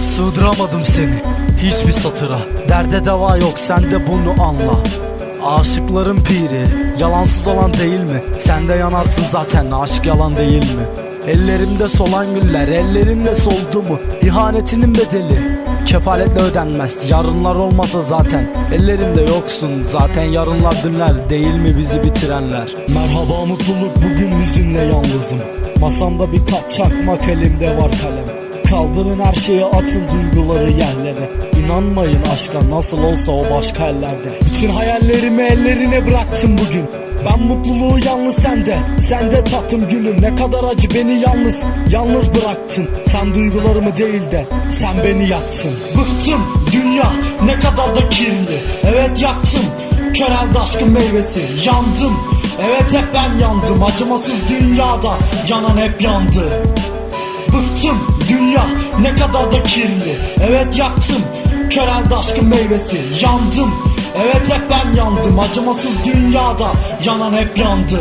Sığdıramadım seni hiçbir satıra Derde deva yok sen de bunu anla Aşıkların piri Yalansız olan değil mi? Sen de yanarsın zaten aşk yalan değil mi? Ellerimde solan güller ellerimle soldu mu? İhanetinin bedeli Kefaletle ödenmez yarınlar olmasa zaten. Ellerimde yoksun zaten yarınlar dünler Değil mi bizi bitirenler? Merhaba mutluluk bugün hüzünle yalnızım. Masamda birkaç çakmak elimde var kalem. Kaldırın her şeyi atın duyguları yerlere. İnanmayın aşka nasıl olsa o başka ellerde. Bütün hayallerimi ellerine bıraktım bugün ben mutluluğu yalnız sende Sende tattım gülüm. Ne kadar acı beni yalnız Yalnız bıraktın. Sen duygularımı değil de sen beni yaktın. Bıktım dünya ne kadar da kirli. Evet yaktım. Köreldi aşkın meyvesi Yandım. Evet hep ben yandım. Acımasız dünyada yanan hep yandı. Bıktım dünya ne kadar da kirli. Evet yaktım. Köreldi aşkın meyvesi Yandım evet hep ben yandım Acımasız dünyada yanan hep yandı.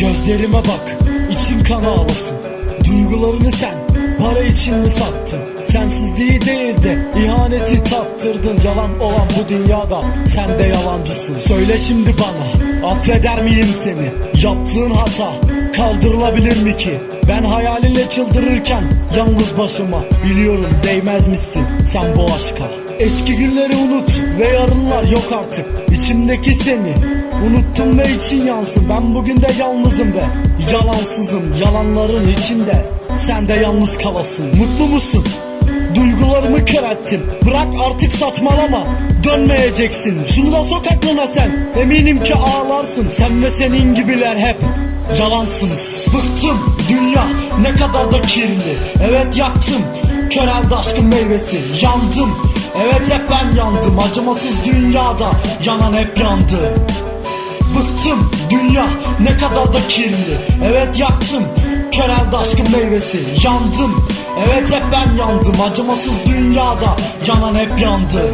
Gözlerime bak için kan ağlasın. Duygularını sen para için mi sattın? Sensizliği değil de ihaneti tattırdın. Yalan olan bu dünyada sen de yalancısın. Söyle şimdi bana affeder miyim seni? Yaptığın hata kaldırılabilir mi ki? Ben hayalinle çıldırırken yalnız başıma Biliyorum değmezmişsin sen bu aşka Eski günleri unut ve yarınlar yok artık. İçimdeki seni unuttum ve için yansın. Ben bugün de yalnızım ve yalansızım Yalanların içinde. Sen de yalnız kalasın. Mutlu musun? Duygularımı körelttin Bırak artık saçmalama. Dönmeyeceksin. Şunu da sok aklına sen. Eminim ki ağlarsın. Sen ve senin gibiler hep Yalansınız. Bıktım dünya ne kadar da kirli. Evet yaktım. Köreldi aşkın meyvesi. Yandım Evet hep ben yandım Acımasız dünyada Yanan hep yandı. Bıktım dünya ne kadar da kirli. Evet yaktım köreldi aşkın meyvesi. Yandım evet hep ben yandım Acımasız dünyada yanan hep yandı